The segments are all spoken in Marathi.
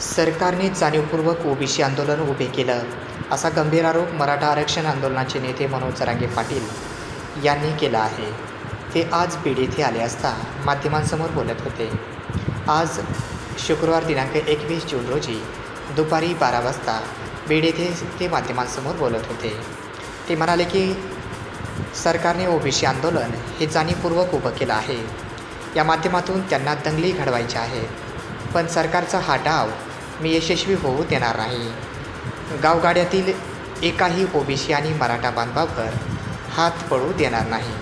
सरकारने जाणीवपूर्वक ओबीसी आंदोलन उभे केलं. असा गंभीर आरोप मराठा आरक्षण आंदोलनाचे नेते मनोज जरांगे पाटील यांनी केला आहे. ते आज बीड येथे आले असता माध्यमांसमोर बोलत होते. आज शुक्रवार दिनांक एकवीस जून रोजी दुपारी बारा वाजता बीड येथे ते माध्यमांसमोर बोलत होते. ते म्हणाले की सरकारने ओबीसी आंदोलन हे जाणीवपूर्वक उभं केलं आहे. या माध्यमातून त्यांना दंगली घडवायची आहे. पण सरकारचा हा डाव मी यशस्वी होऊ देणार नाही गावगाड्यातील एकाही ओबीसी आणि मराठा बांधवावर हात पडू देणार नाही.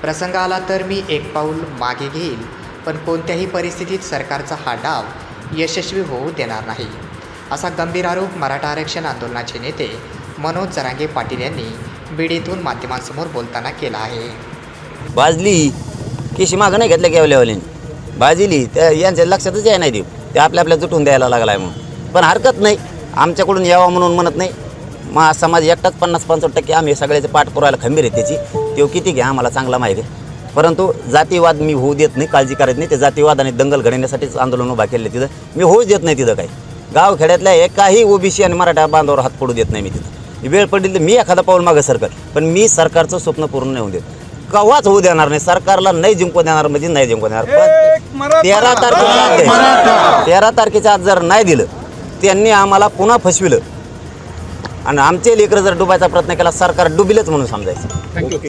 प्रसंग आला तर मी एक पाऊल मागे घेईल पण कोणत्याही परिस्थितीत सरकारचा हा डाव यशस्वी होऊ देणार नाही. असा गंभीर आरोप मराठा आरक्षण आंदोलनाचे नेते मनोज जरांगे पाटील यांनी बीडीतून माध्यमांसमोर बोलताना केला आहे. बाजली की मागं नाही घेतल्या केवल्यावालीने भाजली त्या यांच्या लक्षातच याय नाही देऊ. ते आपल्या आपल्या जुटून द्यायला लागला आहे म्हणून. पण हरकत नाही. आमच्याकडून यावं म्हणून म्हणत नाही. मग समाज एकटाच पन्नास पंचावन्न टक्के आम्ही सगळ्याचे पाठ पुरायला खंबीर आहे त्याची. तो किती घ्या आम्हाला चांगला माहिती आहे. परंतु जातीवाद मी होऊ देत नाही काळजी करत नाही. ते जातीवाद आणि दंगल घडवण्यासाठीच आंदोलन उभा केले तिथं. मी होऊच देत नाही तिथं काही. गावखेड्यातल्या एकाही ओबीसी आणि मराठा बांधावर हात पडू देत नाही मी तिथं. वेळ पडली तर मी एखादा पाऊल मागं सरकार. पण मी सरकारचं स्वप्न पूर्ण नाही होऊ देत. कव्हाच होऊ देणार नाही. सरकारला नाही जिंकू देणार म्हणजे नाही जिंकू देणार. पण तेरा तारखेच्या. तेरा तारखेच्या आत जर नाही दिलं त्यांनी आम्हाला पुन्हा फसविलं. आणि आमचे लेकरं जर डुबायचा प्रयत्न केला सरकार डुबिलच म्हणून समजायचं.